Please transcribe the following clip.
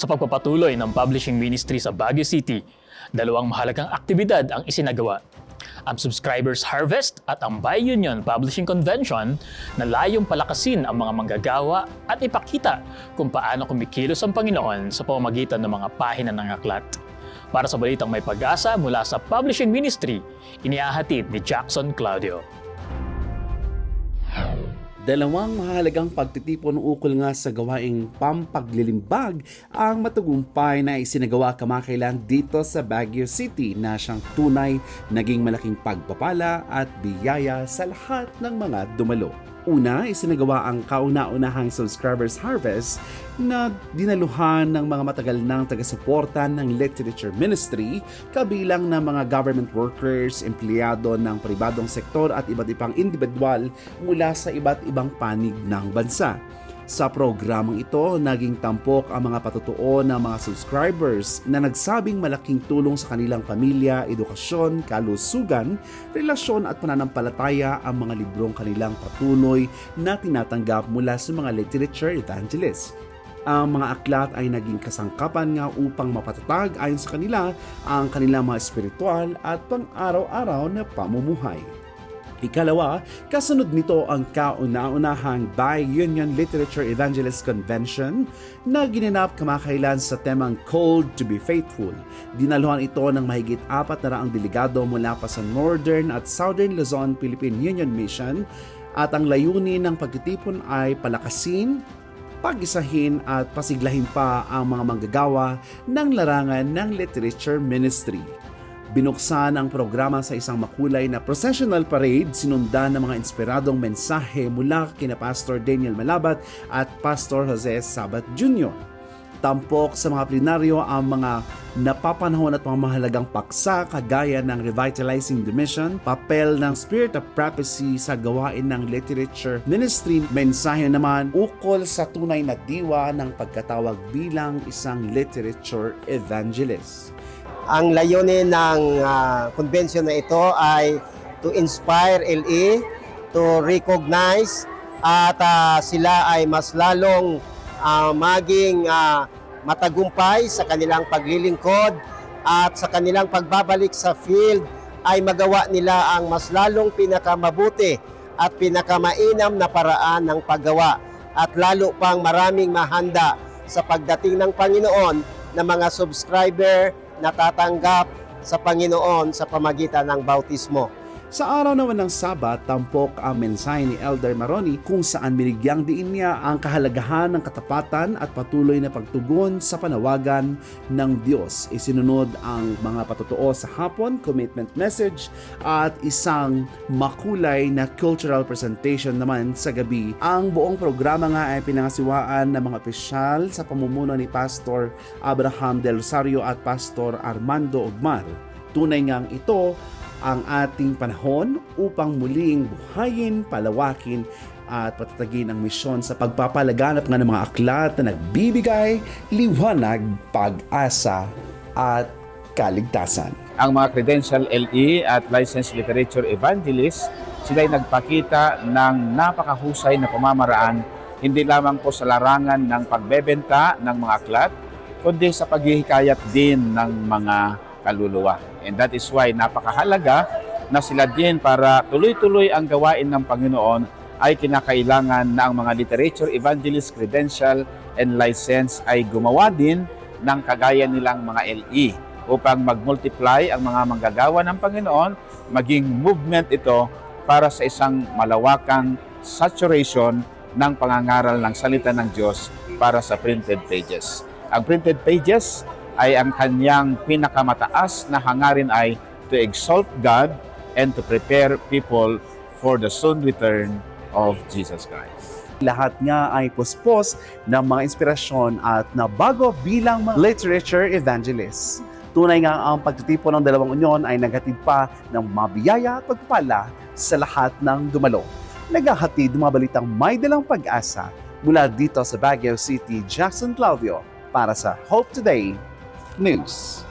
Sa pagpapatuloy ng publishing ministry sa Baguio City, dalawang mahalagang aktibidad ang isinagawa. Ang Subscribers Harvest at ang Bi-Union Publishing Convention na layong palakasin ang mga manggagawa at ipakita kung paano kumikilos ang Panginoon sa pamamagitan ng mga pahina ng aklat. Para sa balitang may pag-asa mula sa Publishing Ministry, inihahatid ni Jackson Claudio. Dalawang mahalagang pagtitipon ukol nga sa gawaing pampaglilimbag ang matagumpay na isinagawa kamakailan dito sa Baguio City na siyang tunay naging malaking pagpapala at biyaya sa lahat ng mga dumalo. Una, isinagawa ang kauna-unahang subscribers harvest na dinaluhan ng mga matagal ng taga-suporta ng literature ministry kabilang ng mga government workers, empleyado ng pribadong sektor at iba't ibang individual mula sa iba't ibang panig ng bansa. Sa programang ito, naging tampok ang mga patutuo ng mga subscribers na nagsabing malaking tulong sa kanilang pamilya, edukasyon, kalusugan, relasyon at pananampalataya ang mga librong kanilang patuloy na tinatanggap mula sa mga literature evangelists. Ang mga aklat ay naging kasangkapan nga upang mapatatag ayon sa kanila ang kanilang mga espiritual at pang-araw-araw na pamumuhay. Ikalawa, kasunod nito ang kauna-unahang Bi-Union Literature Evangelist Convention na ginanap kamakailan sa temang Called to be Faithful. Dinaluhan ito ng mahigit apat na raang delegado mula pa sa Northern at Southern Luzon Philippine Union Mission at ang layunin ng pagtitipon ay palakasin, pag-isahin at pasiglahin pa ang mga manggagawa ng larangan ng literature ministry. Binuksan ang programa sa isang makulay na processional parade sinundan ng mga inspiradong mensahe mula kina Pastor Daniel Malabat at Pastor Jose Sabat Jr. Tampok sa mga plenaryo ang mga napapanahon at mga mahalagang paksa kagaya ng Revitalizing the Mission, papel ng Spirit of Prophecy sa gawain ng literature ministry, mensahe naman ukol sa tunay na diwa ng pagkatawag bilang isang literature evangelist. Ang layunin ng ah, convention na ito ay to inspire LE, to recognize at ah, sila ay mas lalong ah, maging ah, matagumpay sa kanilang paglilingkod at sa kanilang pagbabalik sa field ay magawa nila ang mas lalong pinakamabuti at pinakamainam na paraan ng paggawa at lalo pang maraming mahanda sa pagdating ng Panginoon na mga subscriber natatanggap sa Panginoon sa pamagitan ng bautismo. Sa araw naman ng Sabat, tampok ang mensahe ni Elder Maroni kung saan binigyang diin niya ang kahalagahan ng katapatan at patuloy na pagtugon sa panawagan ng Diyos. Isinunod ang mga patutuo sa hapon, commitment message, at isang makulay na cultural presentation naman sa gabi. Ang buong programa nga ay pinangasiwaan ng mga opisyal sa pamumuno ni Pastor Abraham Del Rosario at Pastor Armando Ogmar. Tunay ngang ito ang ating panahon upang muling buhayin, palawakin at patatagin ang misyon sa pagpapalaganap ng mga aklat na nagbibigay liwanag, pag-asa at kaligtasan. ang mga credential LE at licensed literature evangelist, sila ay nagpakita ng napakahusay na pamamaraan hindi lamang po sa larangan ng pagbebenta ng mga aklat, kundi sa paghihikayat din ng mga kaluluwa. And that is why napakahalaga na sila din para tuloy-tuloy ang gawain ng Panginoon ay kinakailangan na ang mga literature evangelist credential and license ay gumawa din ng kagaya nilang mga LE upang mag-multiply ang mga manggagawa ng Panginoon, maging movement ito para sa isang malawakang saturation ng pangangaral ng salita ng Diyos para sa printed pages. Ang printed pages ay ang kanyang pinakamataas na hangarin ay to exalt God and to prepare people for the soon return of Jesus Christ. Lahat nga ay puspos ng mga inspirasyon at nabago bilang mga literature evangelists. Tunay nga ang pagtitipon ng dalawang unyon ay naghatid pa ng mabiyaya at pagpapala sa lahat ng dumalo. Naghahatid mga balitang may dalang pag-asa mula dito sa Baguio City, Jackson Claudio para sa Hope Today News.